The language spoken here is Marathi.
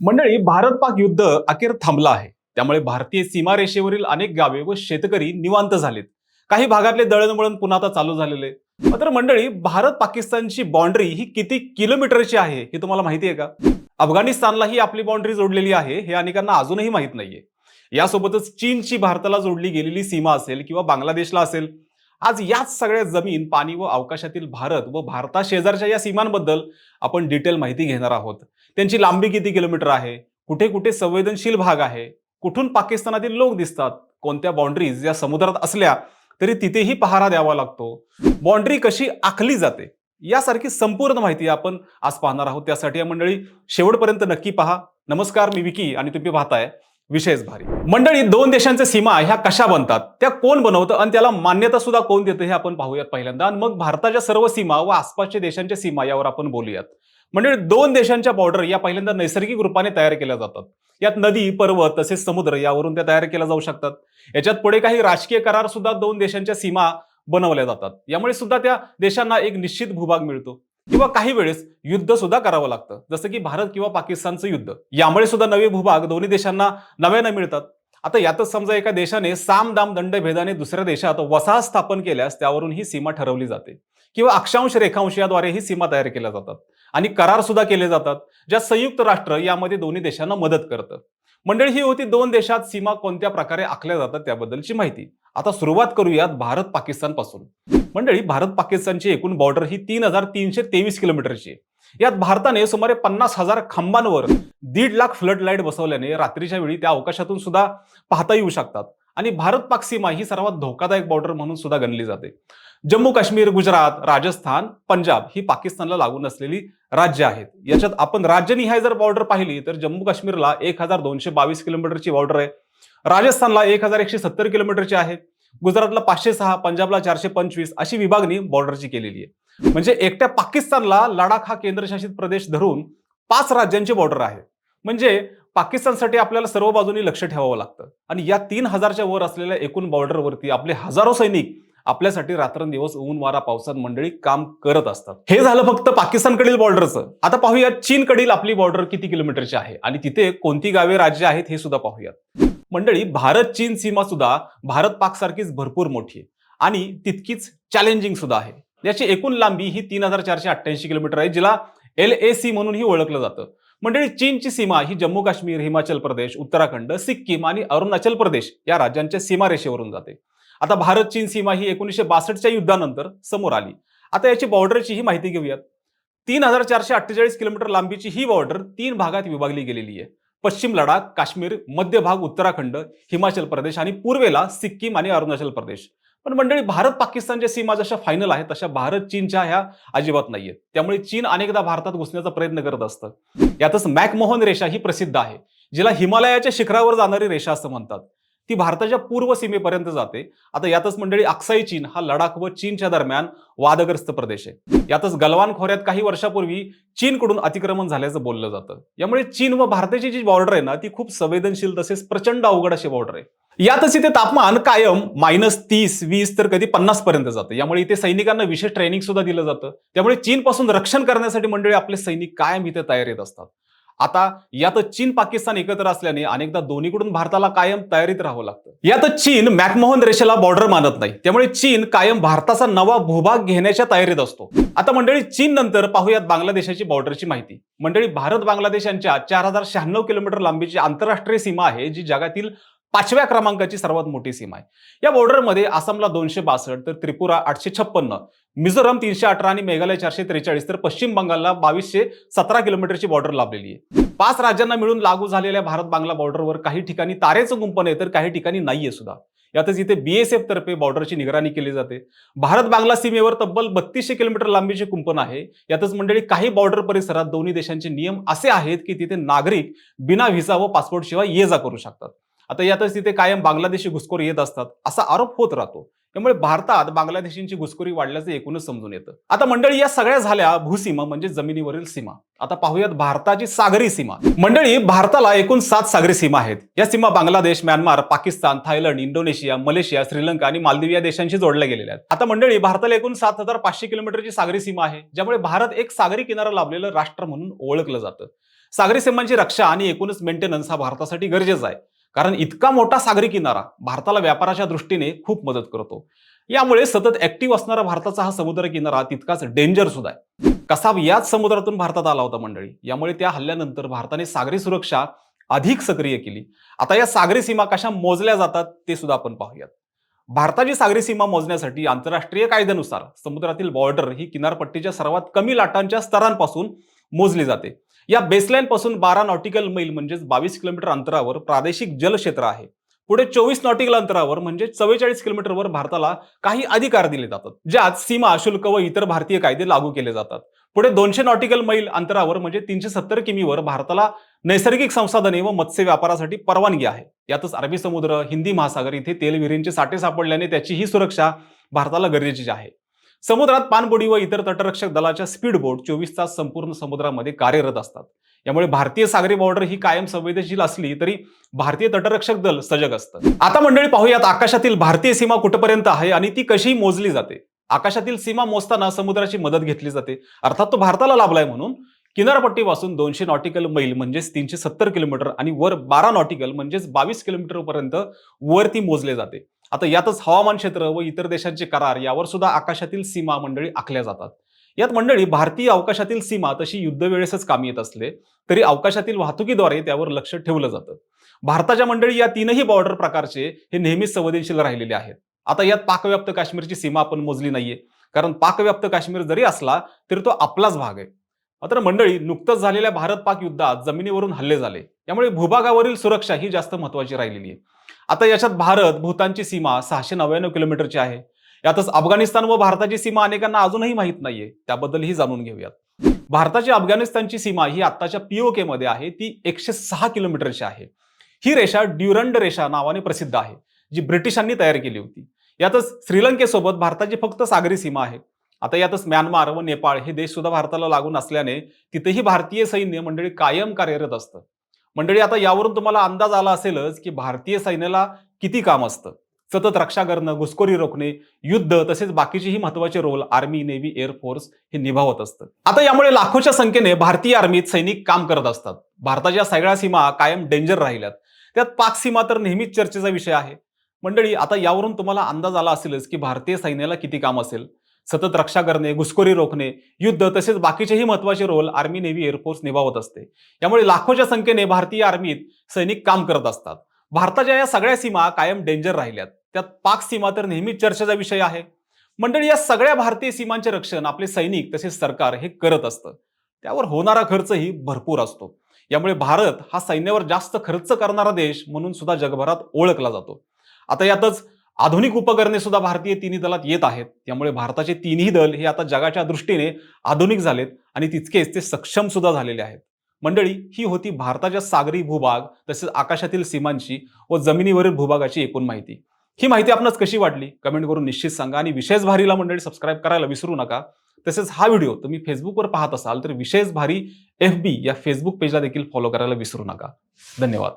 मंडळी भारत पाक युद्ध अखेर थांबलं आहे. त्यामुळे भारतीय सीमारेषेवरील अनेक गावे व शेतकरी निवांत झालेत. काही भागातले दळणवळण पुन्हा आता चालू झालेले. मात्र मंडळी भारत पाकिस्तानची बाँड्री ही किती किलोमीटरची आहे हे तुम्हाला माहिती आहे का? अफगाणिस्तानला ही आपली बाउंड्री जोडलेली आहे हे अनेकांना अजूनही माहीत नाहीये. यासोबतच चीनची भारताला जोडली गेलेली सीमा असेल किंवा बांगलादेशला असेल आज याच सगळ्या जमीन पाणी व अवकाशातील भारत व भारता शेजारच्या या सीमांबद्दल आपण डिटेल माहिती घेणार आहोत. त्यांची लांबी किती किलोमीटर आहे? कुठे कुठे संवेदनशील भाग आहे? कुठून पाकिस्तानातील लोक दिसतात? कोणत्या बाउंड्रीज या समुद्रात असल्या तरी तिथेही पहारा द्यावा लागतो. बाउंड्री कशी आखली जाते? यासारखी संपूर्ण माहिती आपण आज पाहणार आहोत. त्यासाठी या मंडळी शेवटपर्यंत नक्की पहा. नमस्कार मी विकी आणि तुम्ही पाहताय विशेष भारी. मंडळी दोन देशांच्या सीमा ह्या कशा बनतात? त्या कोण बनवतं आणि त्याला मान्यता सुद्धा कोण देतं हे आपण पाहूयात पहिल्यांदा. आणि मग भारताच्या सर्व सीमा व आसपासच्या देशांच्या सीमा यावर आपण बोलूयात. म्हणजे दोन देशांच्या बॉर्डर या पहिल्यांदा नैसर्गिक रूपाने तयार केल्या जातात. यात नदी पर्वत तसेच समुद्र यावरून त्या तयार केल्या जाऊ शकतात. याच्यात पुढे काही राजकीय करार सुद्धा दोन देशांच्या सीमा बनवल्या जातात. यामुळे सुद्धा त्या देशांना एक निश्चित भूभाग मिळतो. किंवा काही वेळेस युद्ध सुद्धा करावं लागतं. जसं की भारत किंवा पाकिस्तानचं युद्ध. यामुळे सुद्धा नवे भूभाग दोन्ही देशांना नव्यानं मिळतात. आता यातच समजा एका देशाने साम दाम दंड भेदाने दुसऱ्या देशात वसाहत स्थापन केल्यास त्यावरून ही सीमा ठरवली जाते. किंवा अक्षांश रेखांश याद्वारे ही सीमा तयार केल्या जातात. आणि करार सुद्धा केले जातात ज्या संयुक्त राष्ट्र यामध्ये दोन्ही देशांना मदत करतं. मंडळी ही होती दोन देशात सीमा कोणत्या प्रकारे आखल्या जातात त्याबद्दलची माहिती. आता सुरुवात करूयात भारत पाकिस्तानपासून. मंडळी भारत पाकिस्तानची एकूण बॉर्डर ही तीन हजार तीनशे तेवीस किलोमीटरची आहे. यात भारताने सुमारे पन्नास हजार खांबांवर दीड लाख फ्लड लाइट बसवल्याने रात्रीच्या वेळी त्या अवकाशातून सुद्धा पाहता येऊ शकतात. आणि भारत पाक सीमा ही सर्वात धोकादायक बॉर्डर म्हणून सुद्धा गणली जाते. जम्मू काश्मीर गुजरात राजस्थान पंजाब ही पाकिस्तानला लागून असलेली राज्य आहेत. याच्यात आपण राज्यनिहाय जर बॉर्डर पाहिली तर जम्मू काश्मीरला एक हजार दोनशे बावीस किलोमीटरची बॉर्डर आहे. राजस्थानला एक हजार एकशे सत्तर किलोमीटरची आहे. गुजरातला पाचशे सहा पंजाबला चारशे पंचवीस अशी विभागणी बॉर्डरची केलेली आहे. म्हणजे एकट्या पाकिस्तानला लडाख हा केंद्रशासित प्रदेश धरून पाच राज्यांची बॉर्डर आहे. म्हणजे पाकिस्तानसाठी आपल्याला सर्व बाजूनी लक्ष ठेवावं लागतं. आणि या तीन हजारच्या वर असलेल्या एकूण बॉर्डरवरती आपले हजारो सैनिक आपल्यासाठी रात्रंदिवस ऊन वारा पावसात मंडळी काम करत असतात. हे झालं फक्त पाकिस्तानकडील बॉर्डरचं आता पाहूयात चीनकडील आपली बॉर्डर किती किलोमीटरची आहे आणि तिथे कोणती गावे राज्य आहेत हे सुद्धा पाहूयात. मंडळी भारत चीन सीमा सुद्धा भारत पाक सारखीच भरपूर मोठी आहे आणि तितकीच चॅलेंजिंग सुद्धा आहे. याची एकूण लांबी ही तीन हजार चारशे अठ्ठ्याऐंशी किलोमीटर आहे जिला एल ए सी म्हणूनही ओळखलं जातं. मंडळी चीनची सीमा ही जम्मू काश्मीर हिमाचल प्रदेश उत्तराखंड सिक्कीम आणि अरुणाचल प्रदेश या राज्यांच्या सीमारेषेवरून जाते. आता भारत चीन सीमा ही एकोणीसशे बासष्टच्या युद्धानंतर समोर आली. आता याची बॉर्डरची ही माहिती घेऊयात. तीन हजार चारशे अठ्ठेचाळीस किलोमीटर लांबीची ही बॉर्डर तीन भागात विभागली गेलेली आहे. पश्चिम लडाख काश्मीर मध्य भाग उत्तराखंड हिमाचल प्रदेश आणि पूर्वेला सिक्कीम आणि अरुणाचल प्रदेश. पण मंडळी भारत पाकिस्तानच्या सीमा जशा फायनल आहेत तशा भारत चीनच्या ह्या अजिबात नाहीयेत. त्यामुळे चीन अनेकदा भारतात घुसण्याचा प्रयत्न करत असतं. यातच मॅकमोहन रेषा ही प्रसिद्ध आहे जिला हिमालयाच्या शिखरावर जाणारी रेषा असं म्हणतात. ती भारताच्या पूर्व सीमेपर्यंत जाते. आता यातच मंडळी अक्साई चीन हा लडाख व चीनच्या दरम्यान वादग्रस्त प्रदेश आहे. यातच गलवान खोऱ्यात काही वर्षापूर्वी चीनकडून अतिक्रमण झाल्याचं बोललं जातं. यामुळे चीन व भारताची जी बॉर्डर आहे ना ती खूप संवेदनशील तसेच प्रचंड अवघड अशी बॉर्डर आहे. यातच इथे तापमान कायम मायनस तीस वीस तर कधी पन्नास पर्यंत जातं. यामुळे इथे सैनिकांना विशेष ट्रेनिंग सुद्धा दिलं जातं. त्यामुळे चीनपासून रक्षण करण्यासाठी मंडळी आपले सैनिक कायम इथे तयारीत असतात. आता यात चीन पाकिस्तान एकत्र असल्याने अनेकदा दोन्हीकडून भारताला कायम तयारीत राहावं लागतं. यात चीन मॅकमोहन रेषेला बॉर्डर मानत नाही. त्यामुळे चीन कायम भारताचा नवा भूभाग घेण्याच्या तयारीत असतो. आता मंडळी चीन नंतर पाहूयात बांगलादेशाची बॉर्डरची माहिती. मंडळी भारत बांगलादेश यांच्या चार हजार शहाण्णव किलोमीटर लांबीची आंतरराष्ट्रीय सीमा आहे जी जगातील पाचव्या क्रमांकाची सर्वात मोठी सीमा आहे. या बॉर्डरमध्ये आसामला दोनशे बासष्ट तर त्रिपुरा आठशे छप्पन्न मिझोराम तीनशे अठरा आणि मेघालय चारशे त्रेचाळीस तर पश्चिम बंगालला बावीसशे सतरा किलोमीटरची बॉर्डर लाभलेली आहे. पाच राज्यांना मिळून लागू झालेल्या भारत बांगला बॉर्डरवर काही ठिकाणी तारेचं कुंपण आहे तर काही ठिकाणी नाहीये सुद्धा. यातच इथे बीएसएफ तर्फे बॉर्डरची निगराणी केली जाते. भारत बांगला सीमेवर तब्बल बत्तीसशे किलोमीटर लांबीचे कुंपण आहे. यातच मंडळी काही बॉर्डर परिसरात दोन्ही देशांचे नियम असे आहेत की तिथे नागरिक बिना व्हिसा व पासपोर्ट शिवाय ये जा करू शकतात. आता यातच तिथे कायम बांगलादेशी घुसखोर येत असतात असा आरोप होत राहतो. त्यामुळे भारतात बांगलादेशींची घुसखोरी वाढल्याचं एकूणच समजून येतं. आता मंडळी या सगळ्या झाल्या भूसीमा म्हणजे जमिनीवरील सीमा. आता पाहूयात भारताची सागरी सीमा. मंडळी भारताला एकूण सात सागरी सीमा आहेत. या सीमा Bangladesh Myanmar Pakistan Thailand Indonesia Malaysia Sri Lanka आणि मालदीव या देशांशी जोडल्या गेलेल्या आहेत. आता मंडळी भारताला एकूण सात हजार पाचशे किलोमीटरची सागरी सीमा आहे ज्यामुळे भारत एक सागरी किनारा लाभलेलं राष्ट्र म्हणून ओळखलं जातं. सागरी सीमांची रक्षा आणि एकूणच मेंटेनन्स हा भारतासाठी गरजेचा आहे. कारण इतका मोठा सागरी किनारा भारताला व्यापाराच्या दृष्टीने खूप मदत करतो. यामुळे सतत ऍक्टिव्ह असणारा भारताचा हा समुद्र किनारा तितकाच डेंजर सुद्धा आहे. कसाब याच समुद्रातून भारतात आला होता मंडळी? यामुळे त्या हल्ल्यानंतर भारताने सागरी सुरक्षा अधिक सक्रिय केली. आता या सागरी सीमा कशा मोजल्या जातात ते सुद्धा आपण पाहूयात. भारताची सागरी सीमा मोजण्यासाठी आंतरराष्ट्रीय कायद्यानुसार समुद्रातील बॉर्डर ही किनारपट्टीच्या सर्वात कमी लाटांच्या स्तरांपासून मोजली जाते. या बेसलाईनपासून बारा नॉटिकल मैल म्हणजेच बावीस किलोमीटर अंतरावर प्रादेशिक जलक्षेत्र आहे. पुढे चोवीस नॉटिकल अंतरावर म्हणजे चव्वेचाळीस किलोमीटरवर भारताला काही अधिकार दिले जातात ज्यात सीमा शुल्क व इतर भारतीय कायदे लागू केले जातात. पुढे दोनशे नॉटिकल मैल अंतरावर म्हणजे तीनशे सत्तर किमीवर भारताला नैसर्गिक संसाधने व मत्स्य व्यापारासाठी परवानगी आहे. यातच अरबी समुद्र हिंदी महासागर इथे तेलविहिरींचे साठे सापडल्याने त्याची ही सुरक्षा भारताला गरजेची आहे. समुद्रात पाणबुडी व इतर तटरक्षक दलाच्या स्पीड बोट चोवीस तास संपूर्ण समुद्रामध्ये कार्यरत असतात. यामुळे भारतीय सागरी बॉर्डर ही कायम संवेदनशील असली तरी भारतीय तटरक्षक दल सजग असतं आता मंडळी पाहूयात आकाशातील भारतीय सीमा कुठपर्यंत आहे आणि ती कशी मोजली जाते? आकाशातील सीमा मोजताना समुद्राची मदत घेतली जाते. अर्थात तो भारताला लाभलाय म्हणून. किनारपट्टीपासून दोनशे नॉटिकल मैल म्हणजेच तीनशे सत्तर किलोमीटर आणि वर बारा नॉटिकल म्हणजेच बावीस किलोमीटर पर्यंत वर ती मोजले जाते. आता यातच हवामान क्षेत्र व इतर देशांचे करार यावर सुद्धा आकाशातील सीमा मंडळी आखल्या जातात. यात मंडळी भारतीय अवकाशातील सीमा तशी युद्धवेळेसच कामी येत असले तरी अवकाशातील वाहतुकीद्वारे त्यावर लक्ष ठेवलं जातं. भारताच्या मंडळी या तीनही बॉर्डर प्रकारचे हे नेहमीच संवेदनशील राहिलेले आहेत. आता यात पाकव्याप्त काश्मीरची सीमा आपण मोजली नाहीये. कारण पाकव्याप्त काश्मीर जरी असला तरी तो आपलाच भाग आहे. मात्र मंडळी नुकतंच झालेल्या भारत पाक युद्धात जमिनीवरून हल्ले झाले. त्यामुळे भूभागावरील सुरक्षा ही जास्त महत्वाची राहिलेली आहे. आता याच्यात भारत भूतानची सीमा सहाशे नव्याण्णव किलोमीटरची आहे. यातच अफगाणिस्तान व भारताची सीमा अनेकांना अजूनही माहीत नाहीये. त्याबद्दलही जाणून घेऊयात. भारताची अफगाणिस्तानची सीमा ही आत्ताच्या पीओके मध्ये आहे. ती एकशे सहा किलोमीटरची आहे. ही रेषा ड्युरंड रेषा नावाने प्रसिद्ध आहे जी ब्रिटिशांनी तयार केली होती. यातच श्रीलंकेसोबत भारताची फक्त सागरी सीमा आहे. आता यातच म्यानमार व नेपाळ हे देश सुद्धा भारताला लागून असल्याने तिथेही भारतीय सैन्य मंडळी कायम कार्यरत असतं. मंडळी आता यावरून तुम्हाला अंदाज आला असेलच की भारतीय सैन्याला किती काम असतं? सतत रक्षा करणं घुसखोरी रोखणे युद्ध तसेच बाकीचेही महत्त्वाचे रोल आर्मी नेव्ही एअरफोर्स हे निभावत असतं. आता यामुळे लाखोच्या संख्येने भारतीय आर्मीत सैनिक काम करत असतात. भारताच्या सगळ्या सीमा कायम डेंजर राहिल्यात. त्यात पाक सीमा तर नेहमीच चर्चेचा विषय आहे. मंडळी आता यावरून तुम्हाला अंदाज आला असेलच की भारतीय सैन्याला किती काम असेल? सतत रक्षा करणे घुसखोरी रोखणे युद्ध तसेच बाकीचेही महत्त्वाचे रोल आर्मी नेव्ही एअरफोर्स निभावत असते. यामुळे लाखोच्या संख्येने भारतीय आर्मीत सैनिक काम करत असतात. भारताच्या या सगळ्या सीमा कायम डेंजर राहिल्यात. त्यात पाक सीमा तर नेहमीच चर्चेचा विषय आहे. मंडळी या सगळ्या भारतीय सीमांचे रक्षण आपले सैनिक तसेच सरकार हे करत असतं. त्यावर होणारा खर्चही भरपूर असतो. यामुळे भारत हा सैन्यावर जास्त खर्च करणारा देश म्हणून सुद्धा जगभरात ओळखला जातो. आता यातच आधुनिक उपकरणे सुद्धा भारतीय तिन्ही दलात येत आहेत. त्यामुळे भारताचे तिन्ही दल हे आता जगाच्या दृष्टीने आधुनिक झालेत आणि तितकेच ते सक्षम सुद्धा झालेले आहेत. मंडळी ही होती भारताच्या सागरी भूभाग तसेच आकाशातील सीमांची व जमिनीवरील भूभागाची एकूण माहिती. ही माहिती आपणास कशी वाटली? कमेंट करून निश्चित सांगा आणि विशेष भारीला मंडळी सबस्क्राईब करायला विसरू नका. तसेच हा व्हिडिओ तुम्ही फेसबुकवर पाहत असाल तर विशेष भारी एफ बी या फेसबुक पेजला देखील फॉलो करायला विसरू नका. धन्यवाद.